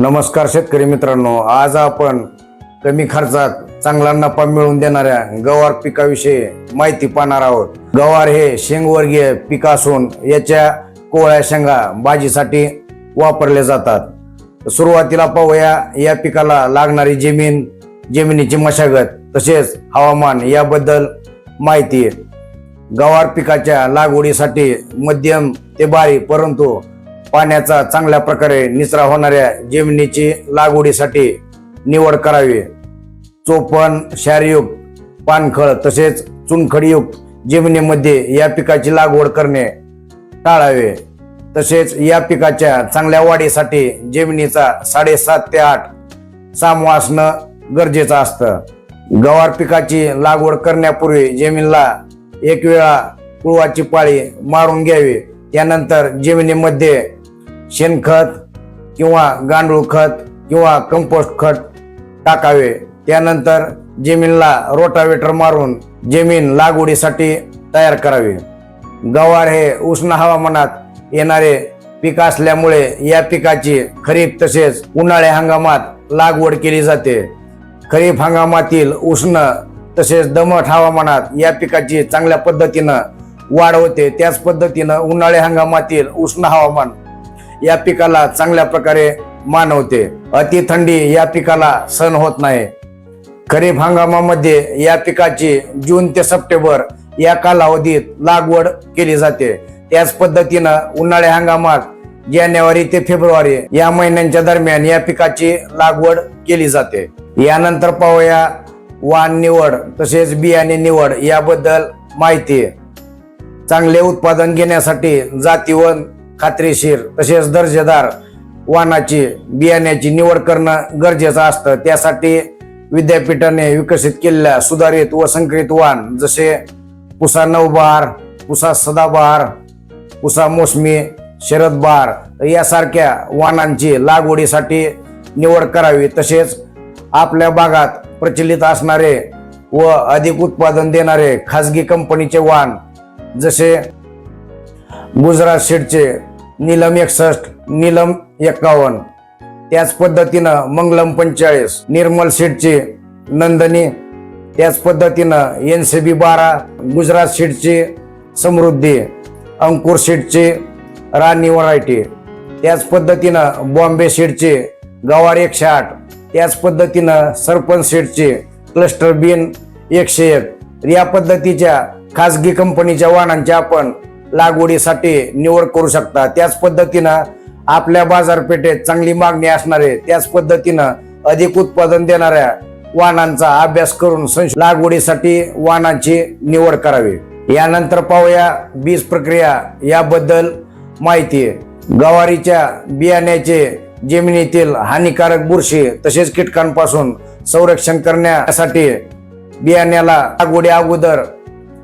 नमस्कार शेतकरी मित्रांनो आज आपण कमी खर्चात चांगला नफा मिळवून देणाऱ्या गवार पिकाविषयी माहिती पाहणार आहोत. गवार हे शेंगवर्गीय पीक असून याच्या कोवळ्या शेंगा भाजीसाठी वापरले जातात. सुरुवातीला पाहूया या पिकाला लागणारी जमीन जमिनीची मशागत तसेच हवामान याबद्दल माहिती. गवार पिकाच्या लागवडीसाठी मध्यम ते बारी परंतु पाण्याचा चांगल्या प्रकारे निचरा होणाऱ्या जमिनीची लागवडीसाठी निवड करावी. चोपण क्षारयुक्त पानखळ तसेच चुनखडीयुक्त जमिनीमध्ये या पिकाची लागवड करणे टाळावे. तसेच या पिकाच्या चांगल्या वाढीसाठी जमिनीचा साडेसात ते आठ सामू असणं गरजेचं असतं. गवार पिकाची लागवड करण्यापूर्वी जमिनीला एक वेळा कुळवाची पाळी मारून घ्यावी. त्यानंतर जमिनीमध्ये शेणखत किंवा गांडूळ खत किंवा कंपोस्ट खत टाकावे. त्यानंतर जमिनीला रोटावेटर मारून जमीन लागवडीसाठी तयार करावी. गवार हे उष्ण हवामानात येणारे पीक असल्यामुळे या पिकाची खरीप तसेच उन्हाळी हंगामात लागवड केली जाते. खरीप हंगामातील उष्ण तसेच दमट हवामानात या पिकाची चांगल्या पद्धतीनं वाढ होते. त्याच पद्धतीनं उन्हाळी हंगामातील उष्ण हवामान या पिकाला चांगल्या प्रकारे मानवते. अति थंडी या पिकाला सहन होत नाही. खरीप हंगामामध्ये या पिकाची जून ते सप्टेंबर या कालावधीत लागवड केली जाते. त्याच पद्धतीनं उन्हाळी हंगामात जानेवारी ते फेब्रुवारी या महिन्यांच्या दरम्यान या पिकाची लागवड केली जाते. यानंतर पाहूया वाण निवड तसेच बियाणे निवड याबद्दल माहिती. चांगले उत्पादन घेण्यासाठी जातीवन खात्रीशीर तसेच दर्जेदार वाणाची बियाण्याची निवड करणं गरजेचं असतं. त्यासाठी विद्यापीठाने विकसित केलेल्या सुधारित व संकरित वाण जसे पुसा नवबहार पुसा सदाबहार पुसा मोसमी शरद यासारख्या वाणांची लागवडीसाठी निवड करावी. तसेच आपल्या भागात प्रचलित असणारे व अधिक उत्पादन देणारे खाजगी कंपनीचे वाण जसे गुजरात शेडचे नीलम एकसष्ट नीलम एक्कावन्न त्याच पद्धतीनं मंगलम पंचेचाळीस निर्मल सीटची नंदनी. त्याच पद्धतीनं एन सी बी बारा गुजरात सीटची समृद्धी. अंकुर सीटची राणी व्हरायटी. त्याच पद्धतीनं बॉम्बे सीटची गवार एकशे आठ. त्याच पद्धतीनं सरपंच सीटचे क्लस्टर बिन एकशे एक. या पद्धतीच्या खाजगी कंपनीच्या वाहनांचे आपण लागवडीसाठी निवड करू शकता. त्याच पद्धतीनं आपल्या बाजारपेठेत चांगली मागणी असणारे त्याच पद्धतीनं अधिक उत्पादन देणाऱ्या वाहनांचा अभ्यास करून लागवडीसाठी वाहनांची निवड करावी. यानंतर पाहूया बीज प्रक्रिया याबद्दल माहिती. गवारीच्या बियाण्याचे जमिनीतील हानिकारक बुरशी तसेच कीटकांपासून संरक्षण करण्यासाठी बियाण्याला लागवडी अगोदर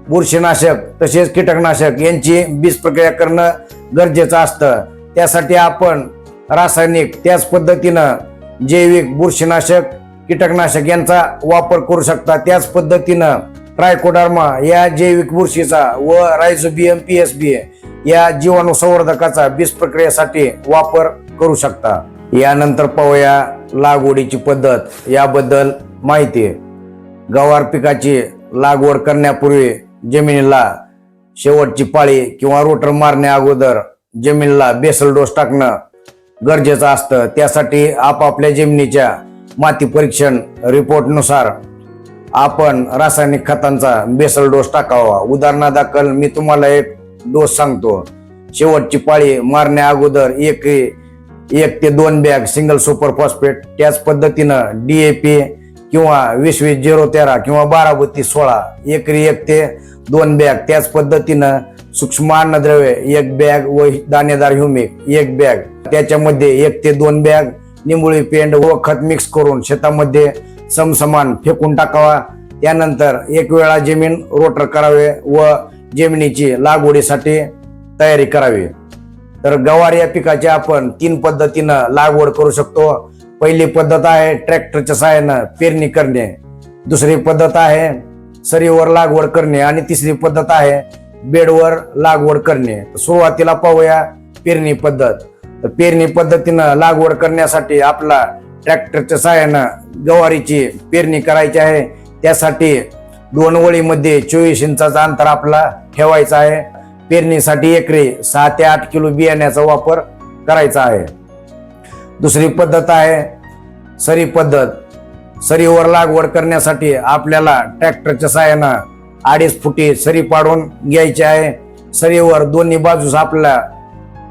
बुरशीनाशक तसेच कीटकनाशक यांची बीज प्रक्रिया करणं गरजेचं असतं. त्यासाठी आपण रासायनिक त्याच पद्धतीनं जैविक बुरशीनाशक कीटकनाशक यांचा वापर करू शकता. त्याच पद्धतीनं ट्रायकोडर्मा या जैविक बुरशीचा व रायझोबियम पी एस बी या जीवाणू संवर्धकाचा बीज प्रक्रियेसाठी वापर करू शकता. यानंतर पाहूया लागवडीची पद्धत. याबद्दल माहिती. गवार पिकाची लागवड करण्यापूर्वी जमिनीला शेवटची पाळी किंवा रोटर मारण्या अगोदर जमिनीला बेसल डोस टाकणं गरजेचं असतं. त्यासाठी आपापल्या जमिनीच्या माती परीक्षण रिपोर्टनुसार आपण रासायनिक खतांचा बेसल डोस टाकावा. उदाहरणादाखल मी तुम्हाला एक डोस सांगतो. शेवटची पाळी मारण्या अगोदर एक एक ते दोन बॅग सिंगल सुपर फॉस्फेट. त्याच पद्धतीनं डी ए पी किंवा वीस वीस झिरो तेरा किंवा बारा बत्तीस सोळा एकरी एक ते दोन बॅग त्याच पद्धतीनं सूक्ष्म अन्नद्रव्य एक बॅग व दाणेदार ह्युमिक एक बॅग. त्याच्यामध्ये एक ते दोन बॅग निंबुळी पेंड व खत मिक्स करून शेतामध्ये समसमान फेकून टाकावा. त्यानंतर एक वेळा जमीन रोटर करावे व जमिनीची लागवडीसाठी तयारी करावी. तर गवार या पिकाची आपण तीन पद्धतीनं लागवड करू शकतो. पहिली पद्धत आहे ट्रॅक्टरच्या सहाय्यानं पेरणी करणे. दुसरी पद्धत आहे सरीवर लागवड करणे आणि तिसरी पद्धत आहे बेडवर लागवड करणे. सुरुवातीला पाहूया पेरणी पद्धत. तर पेरणी पद्धतीनं लागवड करण्यासाठी आपला ट्रॅक्टरच्या सहाय्यानं गवारीची पेरणी करायची आहे. त्यासाठी दोन ओळीमध्ये चोवीस इंचाचा अंतर आपला ठेवायचा आहे. पेरणीसाठी एकरी सहा ते आठ किलो बियाण्याचा वापर करायचा आहे. दुसरी पद्धत आहे. सरी पद्धत. सरीवर लागवड करण्यासाठी आपल्याला ट्रॅक्टरच्या साहाय्यानं अडीच फुटी सरी पाडून घ्यायची आहे. सरीवर दोन्ही बाजूस आपल्या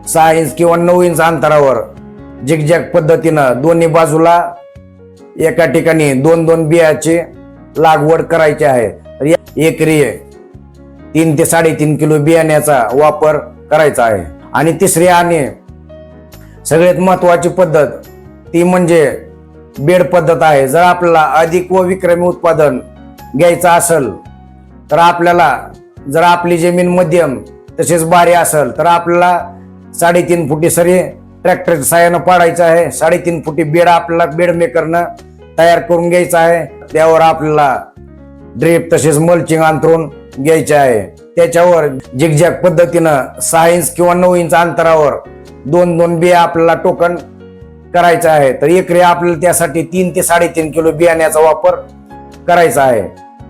सहा इंच किंवा नऊ इंच अंतरावर जिगजॅग पद्धतीनं दोन्ही बाजूला एका ठिकाणी दोन दोन बियाची लागवड करायची आहे. या एकरी तीन ते साडेतीन किलो बियाण्याचा वापर करायचा आहे. आणि तिसरी आणि सगळ्यात महत्वाची पद्धत ती म्हणजे बेड पद्धत आहे. जर आपल्याला अधिक व विक्रमी उत्पादन घ्यायचं असेल तर आपल्याला जर आपली जमीन मध्यम तसेच बारी असेल तर आपल्याला साडेतीन फुटी सरी ट्रॅक्टरच्या साह्यानं पाडायचं आहे. साडेतीन फुटी बेड आपल्याला बेड मेकरनं तयार करून घ्यायचं आहे. त्यावर आपल्याला ड्रीप तसेच मल्चिंग अंतरून घ्यायचे आहे. त्याच्यावर झिगझॅग पद्धतीनं सहा इंच किंवा नऊ इंच अंतरावर दोन दोन बिया आपल्याला टोकन करायचं आहे. तर एकरी आपल्याला त्यासाठी तीन ते साडेतीन किलो बियाण्याचा वापर करायचा आहे.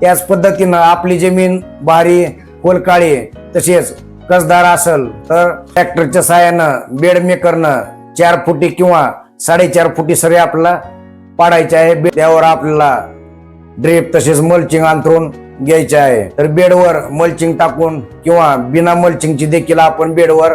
त्याच पद्धतीनं आपली जमीन भारी कोलकाळी तसेच कसदार असेल तर ट्रॅक्टरच्या साह्यानं बेड मेकरनं चार फुटी किंवा साडेचार फुटी सरी आपल्याला पाडायचे आहे. त्यावर आपल्याला ड्रेप तसेच मल्चिंग अंथरून घ्यायचे आहे. तर बेडवर मल्चिंग टाकून किंवा बिना मल्चिंगची देखील आपण बेडवर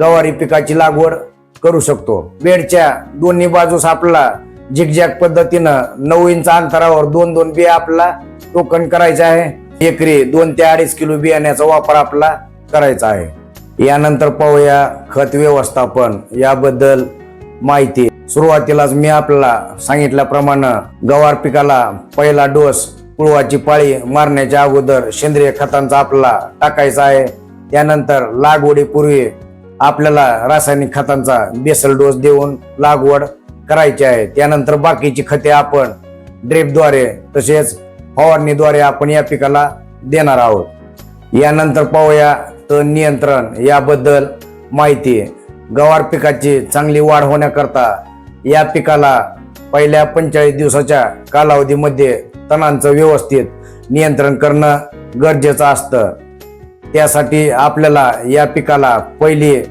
गवारी पिकाची लागवड करू शकतो. बेडच्या दोन्ही बाजूस आपला झिगझॅग पद्धतीनं नऊ इंच अंतरावर दोन दोन बिया आपला टोकन करायचे आहे. एकरी दोन ते अडीच किलो बियाण्याचा वापर आपला करायचा आहे. यानंतर पाहूया खत व्यवस्थापन. याबद्दल माहिती. सुरुवातीलाच मी आपल्याला सांगितल्याप्रमाणे गवार पिकाला पहिला डोस कुळवाची पाळी मारण्याच्या अगोदर सेंद्रिय खतांचा आपल्याला टाकायचा आहे. त्यानंतर लागवडीपूर्वी आपल्याला रासायनिक खतांचा बेसल डोस देऊन लागवड करायची आहे. त्यानंतर बाकीची खते आपण ड्रेपद्वारे तसेच फवारणीद्वारे आपण या पिकाला देणार आहोत. यानंतर पाहूया तण नियंत्रण याबद्दल माहिती. गवार पिकाची चांगली वाढ होण्याकरता या पिकाला पहिल्या पंचेचाळीस दिवसाच्या कालावधीमध्ये तणांचं व्यवस्थित नियंत्रण करणं गरजेचं असतं. त्यासाठी आपल्याला या पिकाला पहिली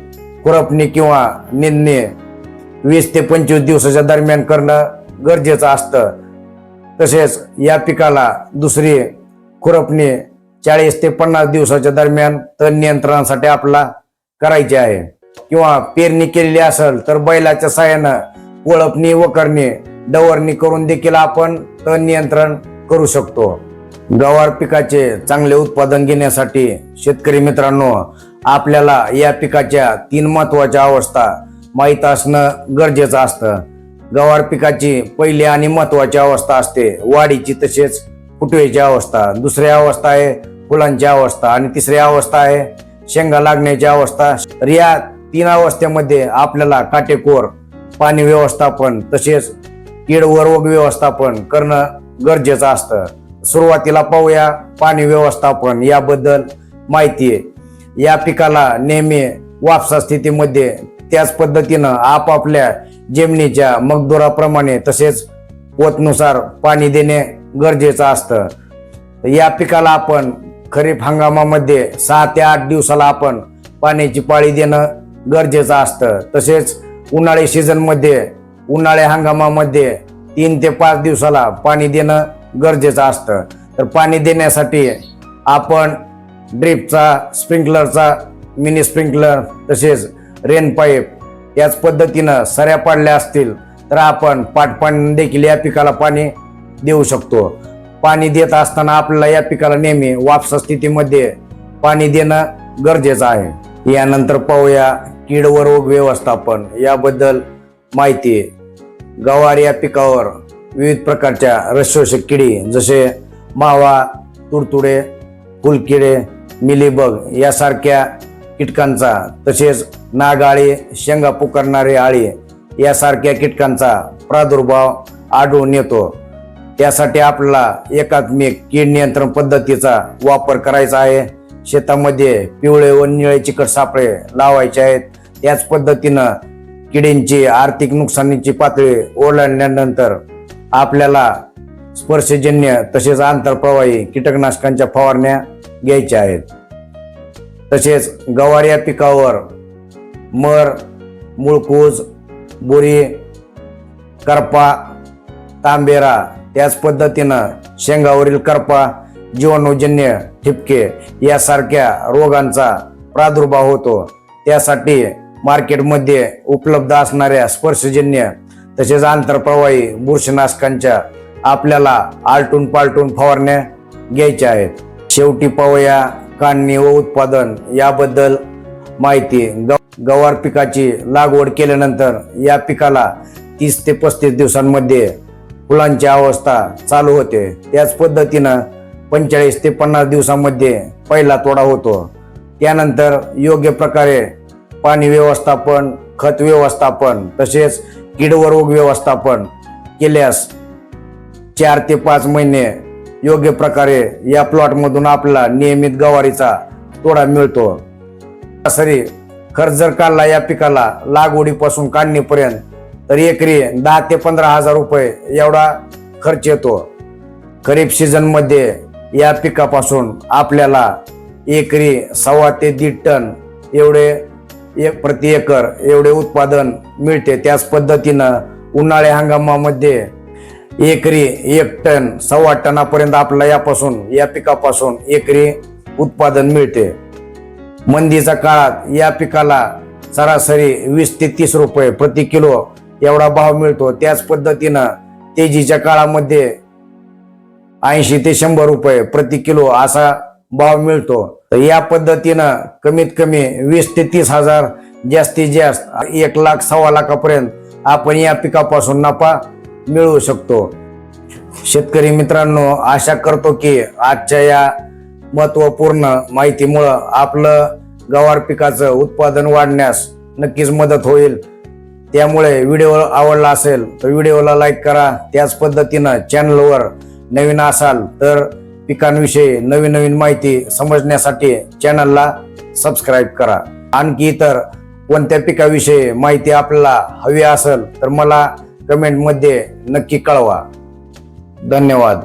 खुरपणी किंवा निंदणे वीस ते पंचवीस दिवसाच्या दरम्यान करणं गरजेचं असतं. तसेच या पिकाला दुसरी खुरपणी चाळीस ते पन्नास दिवसाच्या दरम्यान तण नियंत्रणासाठी आपला करायची आहे. किंवा पेरणी केलेली असेल तर बैलाच्या साहाय्यानं व करणे डवरणी करून देखील आपण तण नियंत्रण करू शकतो. गवार पिकाचे चांगले उत्पादन घेण्यासाठी शेतकरी मित्रांनो आपल्याला या पिकाच्या तीन महत्त्वाच्या अवस्था माहीत असणं गरजेचं असतं. गवार पिकाची पहिली आणि महत्वाची अवस्था असते वाढीची तसेच फुटवेची अवस्था. दुसरी अवस्था आहे फुलांची अवस्था आणि तिसरी अवस्था आहे शेंगा लागण्याची अवस्था. तर या तीन अवस्थेमध्ये आपल्याला काटेकोर पाणी व्यवस्थापन तसेच कीड व रोग व्यवस्थापन करणं गरजेचं असतं. सुरुवातीला पाहूया पाणी व्यवस्थापन याबद्दल माहिती आहे. या पिकाला नेहमी वापसा स्थितीमध्ये त्याच पद्धतीनं आपापल्या जमिनीच्या मगदुराप्रमाणे तसेच पोतनुसार पाणी देणे गरजेचं असतं. या पिकाला आपण खरीप हंगामामध्ये सहा ते आठ दिवसाला आपण पाण्याची पाळी देणं गरजेचं असतं. तसेच उन्हाळी सीझनमध्ये उन्हाळी हंगामामध्ये तीन ते पाच दिवसाला पाणी देणं गरजेचं असतं. तर पाणी देण्यासाठी आपण ड्रीपचा स्प्रिंकलरचा मिनी स्प्रिंकलर तसेच रेन पाईप याच पद्धतीनं सऱ्या पाडल्या असतील तर आपण पाटपाणी देखील या पिकाला पाणी देऊ शकतो. पाणी देत असताना आपल्याला या पिकाला नेहमी वापसा स्थितीमध्ये पाणी देणं गरजेचं आहे. यानंतर पाहूया कीड व रोग व्यवस्थापन याबद्दल माहिती. गवार या पिकावर विविध प्रकारच्या रसशोषक किडी जसे मावा तुडतुडे फुलकिडे मिलीबग यासारख्या कीटकांचा तसेच नागाळी शेंगा पुकारणारे आळी यासारख्या कीटकांचा प्रादुर्भाव आढळून येतो. त्यासाठी आपल्याला एकात्मिक कीड नियंत्रण पद्धतीचा वापर करायचा आहे. शेतामध्ये पिवळे व निळे चिकट सापळे लावायचे आहेत. त्याच पद्धतीनं किडींची आर्थिक नुकसानीची पातळी ओलांडल्यानंतर आपल्याला स्पर्शजन्य तसेच आंतरप्रवाही कीटकनाशकांच्या फवारण्या घ्यायच्या आहेत. तसेच गवार या पिकावर मर मुळकूज बोरी करपा तांबेरा त्याच पद्धतीनं शेंगावरील करपा जीवाणूजन्य ठिपके यासारख्या रोगांचा प्रादुर्भाव होतो. त्यासाठी मार्केटमध्ये उपलब्ध असणाऱ्या स्पर्शजन्य तसेच आंतरप्रवाही बुरशीनाशकांच्या आपल्याला आलटून पालटून फवारण्या घ्यायच्या आहेत. शेवटी पवया काढणी व उत्पादन याबद्दल माहिती ग- गवार पिकाची लागवड केल्यानंतर या पिकाला तीस ते पस्तीस दिवसांमध्ये फुलांची अवस्था चालू होते. त्याच पद्धतीनं पंचेचाळीस ते पन्नास दिवसांमध्ये पहिला तोडा होतो. त्यानंतर योग्य प्रकारे पाणी व्यवस्थापन खत व्यवस्थापन तसेच कीड व रोग व्यवस्थापन केल्यास चार ते पाच महिने योग्य प्रकारे या प्लॉटमधून आपला नियमित गवारीचा तोडा मिळतो. सरासरी खर्च जर काढला या पिकाला लागवडीपासून काढणीपर्यंत तर एकरी दहा ते पंधरा हजार रुपये एवढा खर्च येतो. खरीप सीझनमध्ये या पिकापासून आपल्याला एकरी सव्वा ते दीड टन एवढे एक प्रति एकर एवढे उत्पादन मिळते. त्याच पद्धतीनं उन्हाळी हंगामामध्ये एकरी एक टन सव्वा टनापर्यंत आपल्याला यापासून या पिकापासून एकरी उत्पादन मिळते. मंदीच्या काळात या पिकाला सरासरी वीस ते तीस रुपये प्रति किलो एवढा भाव मिळतो. त्याच पद्धतीनं तेजीच्या काळामध्ये ऐंशी ते शंभर रुपये प्रति किलो असा भाव मिळतो. तर या पद्धतीनं कमीत कमी वीस ते तीस हजार जास्तीत जास्त एक लाख सव्वा लाखापर्यंत आपण या पिकापासून नफा मिळवू शकतो. शेतकरी मित्रांनो आशा करतो की आजच्या या महत्त्वपूर्ण माहितीमुळं आपलं गवार पिकाचं उत्पादन वाढण्यास नक्कीच मदत होईल. त्यामुळे व्हिडिओ आवडला असेल तर व्हिडिओला लाईक करा. त्याच पद्धतीनं चॅनलवर नवीन असाल तर पिकांविषयी नवीन नवीन माहिती समजण्यासाठी चॅनलला सबस्क्राईब करा. आणखी इतर कोणत्या पिकाविषयी माहिती आपल्याला हवी असेल तर मला कमेंटमध्ये नक्की कळवा. धन्यवाद.